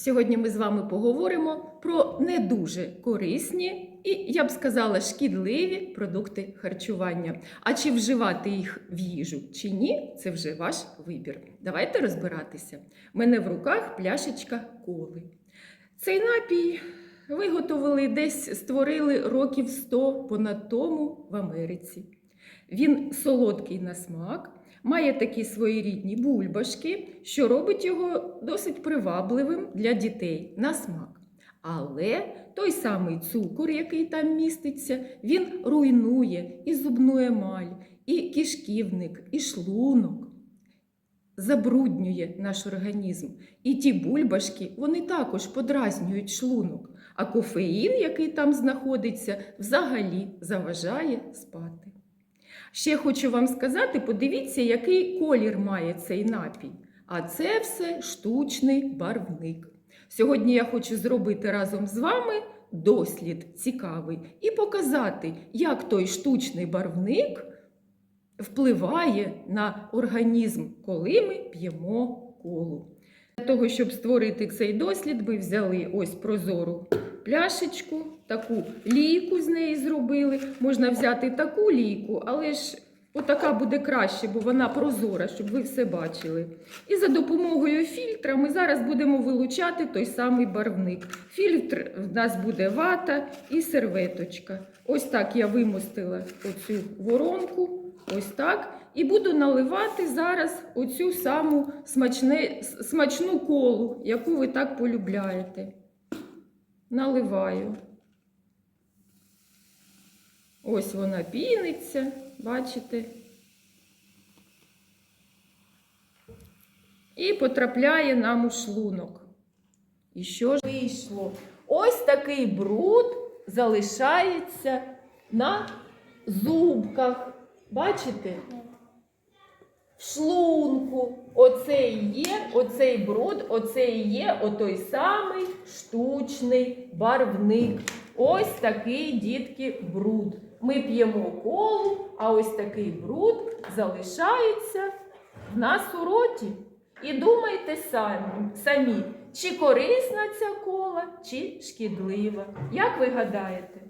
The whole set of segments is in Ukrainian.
Сьогодні ми з вами поговоримо про не дуже корисні і, я б сказала, шкідливі продукти харчування. А чи вживати їх в їжу чи ні, це вже ваш вибір. Давайте розбиратися. У мене в руках пляшечка коли. Цей напій виготовили десь створили років 100 понад тому в Америці. Він солодкий на смак, має такі своєрідні бульбашки, що робить його досить привабливим для дітей на смак. Але той самий цукор, який там міститься, він руйнує і зубну емаль, і кишківник, і шлунок. Забруднює наш організм. І ті бульбашки вони також подразнюють шлунок, а кофеїн, який там знаходиться, взагалі заважає спати. Ще хочу вам сказати: подивіться, який колір має цей напій. А це все штучний барвник. Сьогодні я хочу зробити разом з вами дослід цікавий і показати, як той штучний барвник впливає на організм, коли ми п'ємо колу. Для того, щоб створити цей дослід, ми взяли ось прозору пляшечку, таку лійку з неї зробили. Можна взяти таку лійку, але ж отака буде краще, бо вона прозора, щоб ви все бачили. І за допомогою фільтра ми зараз будемо вилучати той самий барвник. Фільтр в нас буде вата і серветочка. Ось так я вимостила оцю воронку. Ось так. І буду наливати зараз оцю саму смачне, смачну колу, яку ви так полюбляєте. Наливаю. Ось вона піниться, бачите? І потрапляє нам у шлунок. І що ж вийшло? Ось такий бруд залишається на зубках. Бачите? В шлунку. Оце і є, оцей бруд, оце і є отой самий штучний барвник. Ось такий, дітки, бруд. Ми п'ємо колу, а ось такий бруд залишається в нас у роті. І думайте самі, самі, чи корисна ця кола, чи шкідлива. Як ви гадаєте?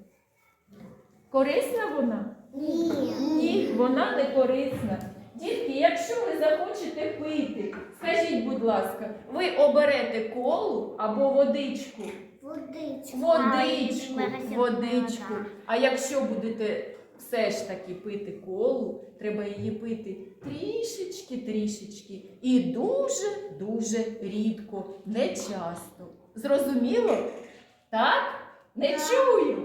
Корисна вона? Ні. Ні, вона не корисна. Дітки, якщо ви захочете пити, скажіть, будь ласка, ви оберете колу або водичку? Водичку. Водичку, водичку. А якщо будете все ж таки пити колу, треба її пити трішечки, трішечки і дуже-дуже рідко, не часто. Зрозуміло? Так? Не чули?